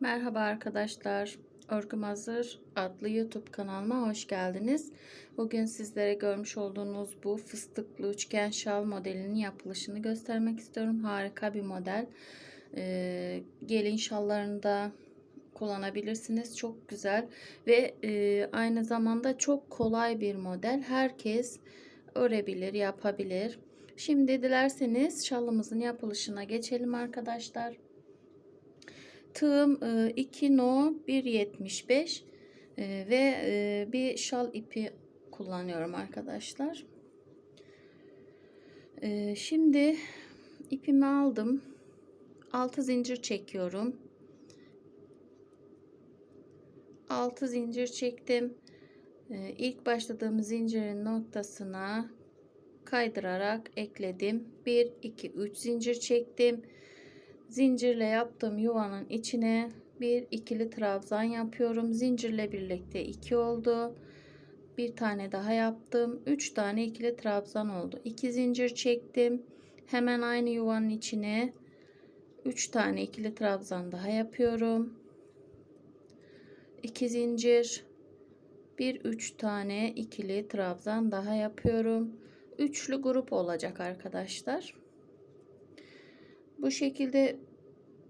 Merhaba arkadaşlar. Örgüm Hazır adlı YouTube kanalıma hoş geldiniz. Bugün sizlere görmüş olduğunuz bu fıstıklı üçgen şal modelinin yapılışını göstermek istiyorum. Harika bir model. Ee, gelin şallarında kullanabilirsiniz. Çok güzel ve e, aynı zamanda çok kolay bir model. Herkes örebilir, yapabilir. Şimdi dilerseniz şalımızın yapılışına geçelim arkadaşlar. Tığım 2 no 1.75 e, ve e, bir şal ipi kullanıyorum arkadaşlar. E, şimdi ipimi aldım. 6 zincir çekiyorum. 6 zincir çektim. İlk başladığım zincirin noktasına kaydırarak ekledim. 1 2 3 zincir çektim zincirle yaptığım yuvanın içine bir ikili trabzan yapıyorum. Zincirle birlikte 2 oldu. Bir tane daha yaptım. 3 tane ikili trabzan oldu. 2 zincir çektim. Hemen aynı yuvanın içine 3 tane ikili trabzan daha yapıyorum. 2 zincir bir 3 tane ikili trabzan daha yapıyorum. Üçlü grup olacak arkadaşlar. Bu şekilde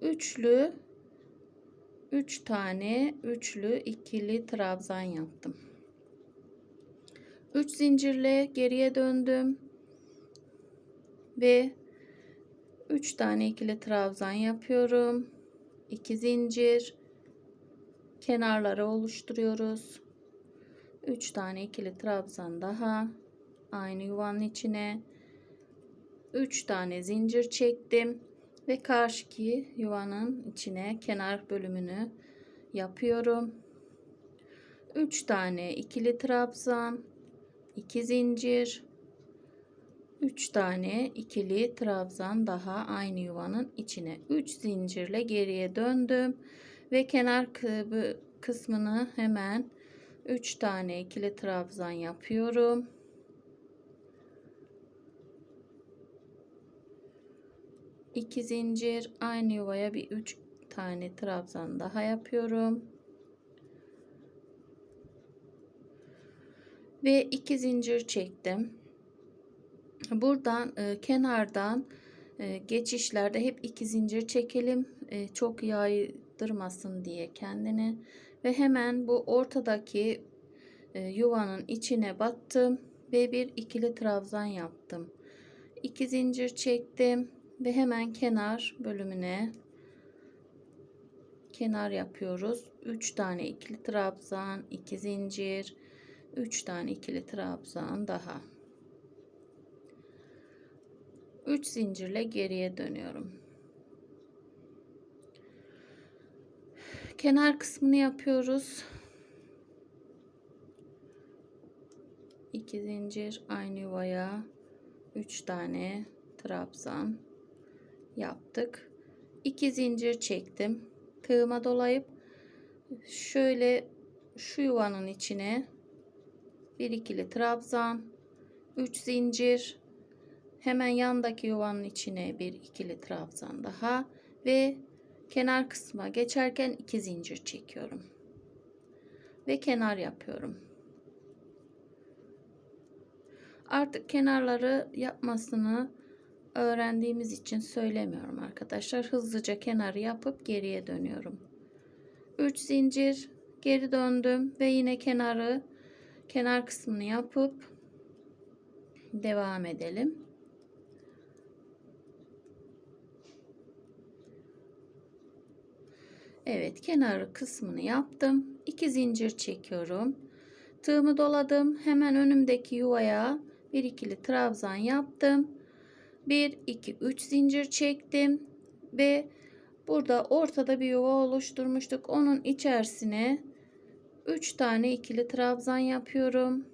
üçlü 3 üç tane üçlü ikili trabzan yaptım. 3 zincirle geriye döndüm ve 3 tane ikili trabzan yapıyorum. 2 zincir kenarları oluşturuyoruz. 3 tane ikili trabzan daha aynı yuvanın içine 3 tane zincir çektim ve karşıki yuvanın içine kenar bölümünü yapıyorum. 3 tane ikili trabzan, 2 zincir, 3 tane ikili trabzan daha aynı yuvanın içine 3 zincirle geriye döndüm ve kenar kısmını hemen 3 tane ikili trabzan yapıyorum. 2 zincir aynı yuvaya bir 3 tane trabzan daha yapıyorum. Ve 2 zincir çektim. Buradan e, kenardan e, geçişlerde hep 2 zincir çekelim. E, çok yaydırmasın diye kendini. Ve hemen bu ortadaki e, yuvanın içine battım ve bir ikili trabzan yaptım. 2 zincir çektim ve hemen kenar bölümüne kenar yapıyoruz. 3 tane ikili trabzan, 2 zincir, 3 tane ikili trabzan daha. 3 zincirle geriye dönüyorum. Kenar kısmını yapıyoruz. 2 zincir aynı yuvaya 3 tane trabzan yaptık. 2 zincir çektim. Tığıma dolayıp şöyle şu yuvanın içine bir ikili trabzan, 3 zincir, hemen yandaki yuvanın içine bir ikili trabzan daha ve kenar kısma geçerken 2 zincir çekiyorum. Ve kenar yapıyorum. Artık kenarları yapmasını öğrendiğimiz için söylemiyorum arkadaşlar. Hızlıca kenarı yapıp geriye dönüyorum. 3 zincir geri döndüm ve yine kenarı kenar kısmını yapıp devam edelim. Evet kenarı kısmını yaptım. 2 zincir çekiyorum. Tığımı doladım. Hemen önümdeki yuvaya bir ikili trabzan yaptım. 1 2 3 zincir çektim ve burada ortada bir yuva oluşturmuştuk. Onun içerisine 3 tane ikili trabzan yapıyorum.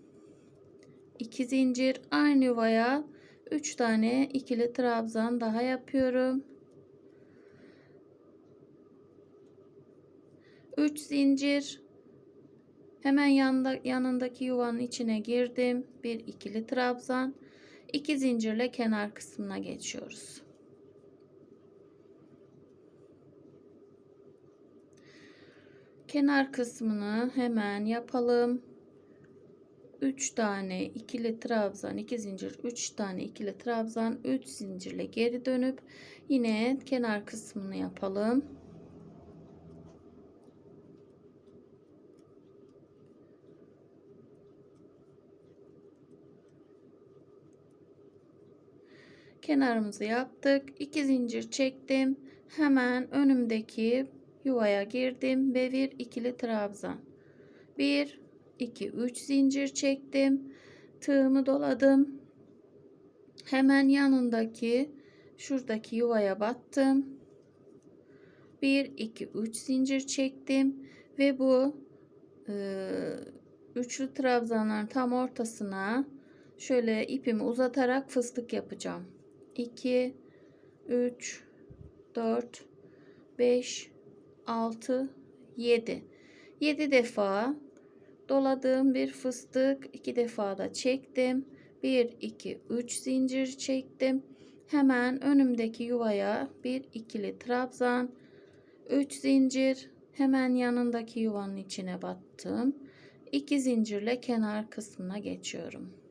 2 zincir aynı yuvaya 3 tane ikili trabzan daha yapıyorum. 3 zincir hemen yanında, yanındaki yuvanın içine girdim. Bir ikili trabzan 2 zincirle kenar kısmına geçiyoruz. kenar kısmını hemen yapalım. 3 tane ikili trabzan, 2 zincir, 3 tane ikili trabzan, 3 zincirle geri dönüp yine kenar kısmını yapalım. Kenarımızı yaptık. 2 zincir çektim. Hemen önümdeki yuvaya girdim ve bir ikili trabzan. 1 2 3 zincir çektim. Tığımı doladım. Hemen yanındaki şuradaki yuvaya battım. 1 2 3 zincir çektim ve bu e, üçlü trabzanların tam ortasına şöyle ipimi uzatarak fıstık yapacağım. 2 3 4 5 6 7 7 defa doladığım bir fıstık iki defa da çektim. 1 2 3 zincir çektim. Hemen önümdeki yuvaya bir ikili trabzan 3 zincir hemen yanındaki yuvanın içine battım. 2 zincirle kenar kısmına geçiyorum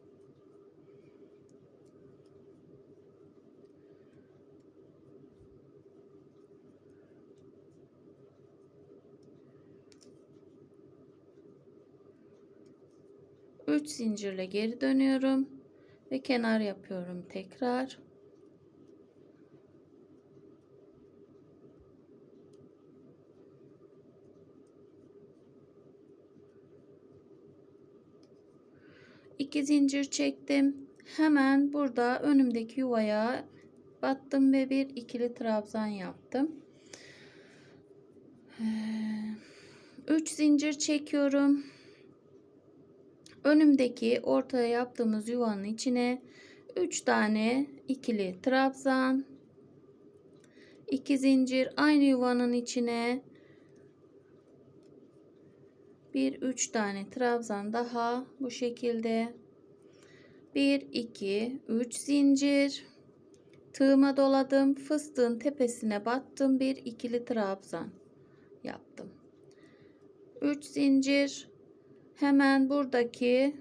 Üç zincirle geri dönüyorum ve kenar yapıyorum tekrar. İki zincir çektim. Hemen burada önümdeki yuvaya battım ve bir ikili trabzan yaptım. 3 zincir çekiyorum. Önümdeki ortaya yaptığımız yuvanın içine 3 tane ikili trabzan, 2 zincir aynı yuvanın içine bir 3 tane trabzan daha bu şekilde 1 2 3 zincir tığıma doladım fıstığın tepesine battım bir ikili trabzan yaptım. 3 zincir hemen buradaki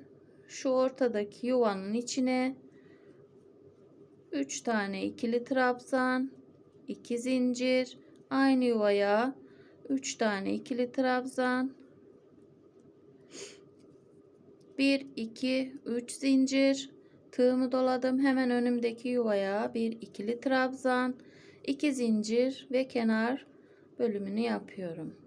şu ortadaki yuvanın içine 3 tane ikili trabzan 2 zincir aynı yuvaya 3 tane ikili trabzan 1 2 3 zincir. Tığımı doladım. Hemen önümdeki yuvaya bir ikili trabzan 2 zincir ve kenar bölümünü yapıyorum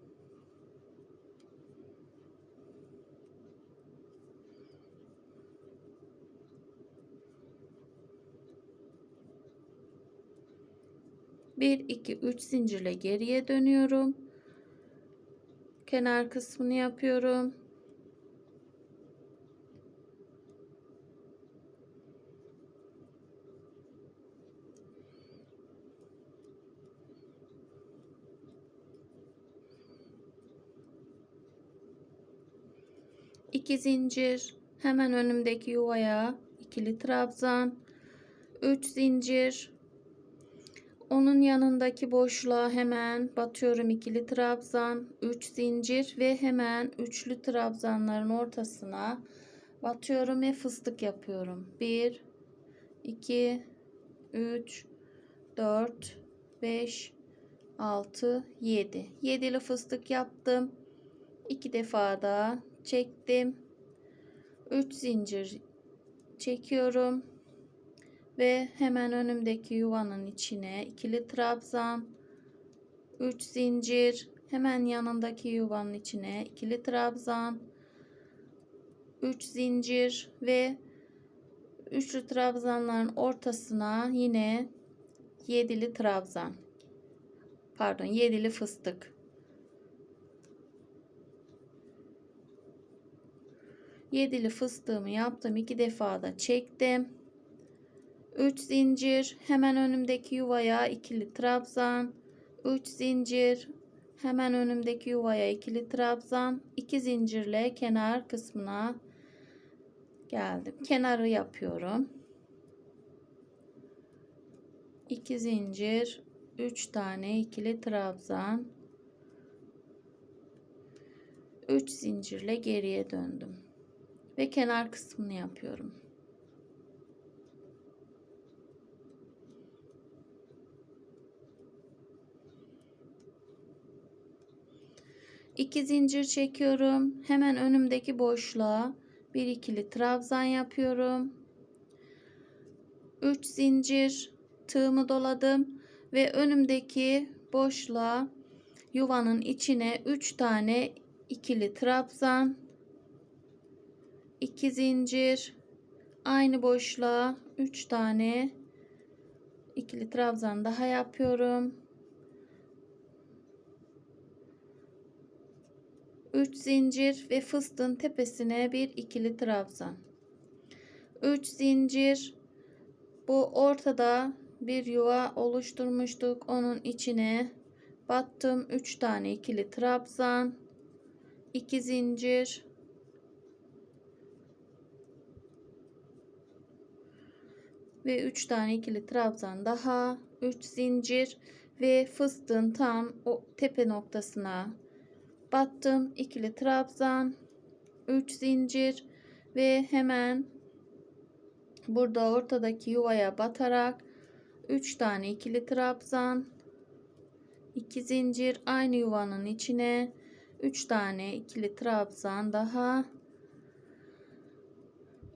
Bir, iki, üç zincirle geriye dönüyorum. Kenar kısmını yapıyorum. İki zincir hemen önümdeki yuvaya ikili trabzan 3 zincir onun yanındaki boşluğa hemen batıyorum ikili trabzan 3 zincir ve hemen üçlü trabzanların ortasına batıyorum ve fıstık yapıyorum. 1 2 3 4 5 6 7 7'li fıstık yaptım. 2 defa da çektim. 3 zincir çekiyorum ve hemen önümdeki yuvanın içine ikili trabzan 3 zincir hemen yanındaki yuvanın içine ikili trabzan 3 zincir ve üçlü trabzanların ortasına yine yedili trabzan. Pardon yedili fıstık. Yedili fıstığımı yaptım iki defa da çektim 3 zincir hemen önümdeki yuvaya ikili trabzan. 3 zincir hemen önümdeki yuvaya ikili trabzan. 2 zincirle kenar kısmına geldim. Kenarı yapıyorum. 2 zincir 3 tane ikili trabzan. 3 zincirle geriye döndüm. Ve kenar kısmını yapıyorum. İki zincir çekiyorum. Hemen önümdeki boşluğa bir ikili trabzan yapıyorum. 3 zincir tığımı doladım ve önümdeki boşluğa yuvanın içine 3 tane ikili trabzan 2 zincir aynı boşluğa 3 tane ikili trabzan daha yapıyorum. 3 zincir ve fıstığın tepesine bir ikili trabzan. 3 zincir bu ortada bir yuva oluşturmuştuk. Onun içine battım. 3 tane ikili trabzan. 2 zincir. Ve 3 tane ikili trabzan daha. 3 zincir ve fıstığın tam o tepe noktasına battım. ikili trabzan. 3 zincir ve hemen Burada ortadaki yuvaya batarak 3 tane ikili trabzan 2 zincir aynı yuvanın içine 3 tane ikili trabzan daha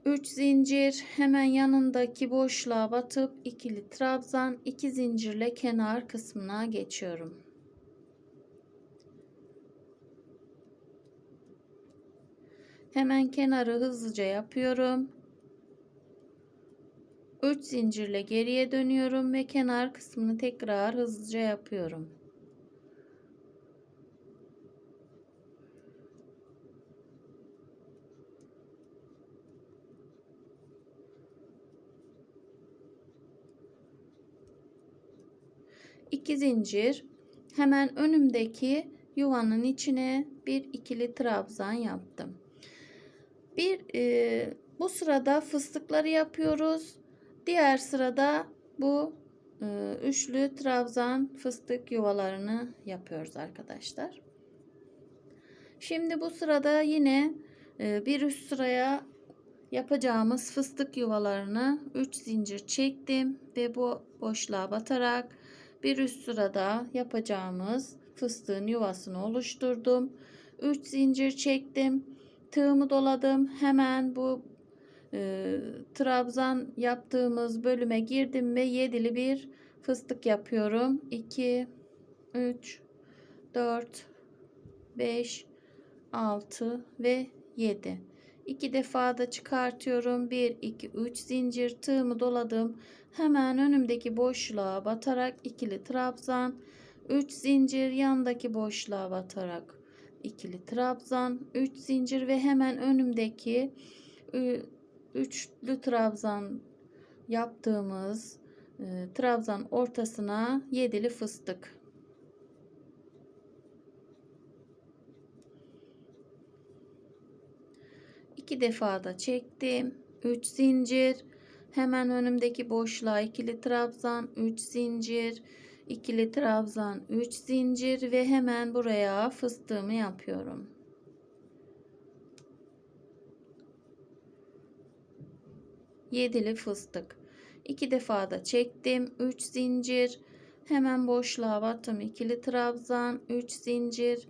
3 zincir hemen yanındaki boşluğa batıp ikili trabzan 2 zincirle kenar kısmına geçiyorum. Hemen kenarı hızlıca yapıyorum. 3 zincirle geriye dönüyorum ve kenar kısmını tekrar hızlıca yapıyorum. İki zincir hemen önümdeki yuvanın içine bir ikili trabzan yaptım. Bir e, bu sırada fıstıkları yapıyoruz. Diğer sırada bu e, üçlü trabzan fıstık yuvalarını yapıyoruz arkadaşlar. Şimdi bu sırada yine e, bir üst sıraya yapacağımız fıstık yuvalarını 3 zincir çektim ve bu boşluğa batarak bir üst sırada yapacağımız fıstığın yuvasını oluşturdum. 3 zincir çektim. Tığımı doladım. Hemen bu e, trabzan yaptığımız bölüme girdim ve yedili bir fıstık yapıyorum. 2 3 4 5 6 ve 7 2 defa da çıkartıyorum 1 2 3 zincir tığımı doladım hemen önümdeki boşluğa batarak ikili trabzan 3 zincir yandaki boşluğa batarak ikili trabzan 3 zincir ve hemen önümdeki üçlü trabzan yaptığımız e, trabzan ortasına yedili fıstık. iki defa da çektim. 3 zincir. Hemen önümdeki boşluğa ikili trabzan, 3 zincir, ikili trabzan, 3 zincir ve hemen buraya fıstığımı yapıyorum. yedili fıstık. İki defa da çektim. 3 zincir. Hemen boşluğa battım. ikili trabzan. 3 zincir.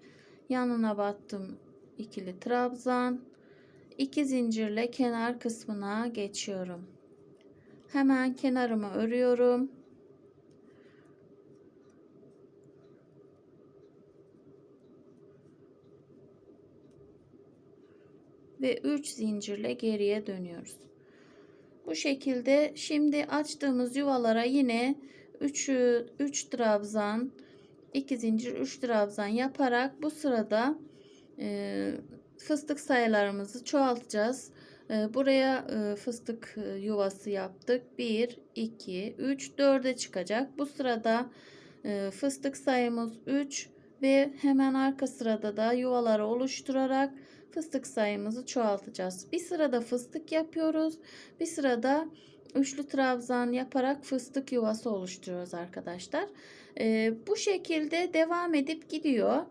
Yanına battım. ikili trabzan. 2 zincirle kenar kısmına geçiyorum. Hemen kenarımı örüyorum. Ve 3 zincirle geriye dönüyoruz. Bu şekilde şimdi açtığımız yuvalara yine 3 3 trabzan 2 zincir 3 trabzan yaparak bu sırada e, fıstık sayılarımızı çoğaltacağız. E, buraya e, fıstık e, yuvası yaptık. 1 2 3 4'e çıkacak. Bu sırada e, fıstık sayımız 3 ve hemen arka sırada da yuvaları oluşturarak fıstık sayımızı çoğaltacağız. Bir sırada fıstık yapıyoruz. Bir sırada üçlü trabzan yaparak fıstık yuvası oluşturuyoruz arkadaşlar. Ee, bu şekilde devam edip gidiyor.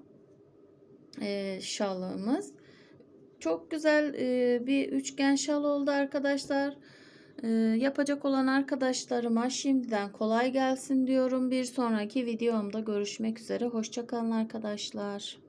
e, şalımız. Çok güzel e, bir üçgen şal oldu arkadaşlar. E, yapacak olan arkadaşlarıma şimdiden kolay gelsin diyorum. Bir sonraki videomda görüşmek üzere. Hoşçakalın arkadaşlar.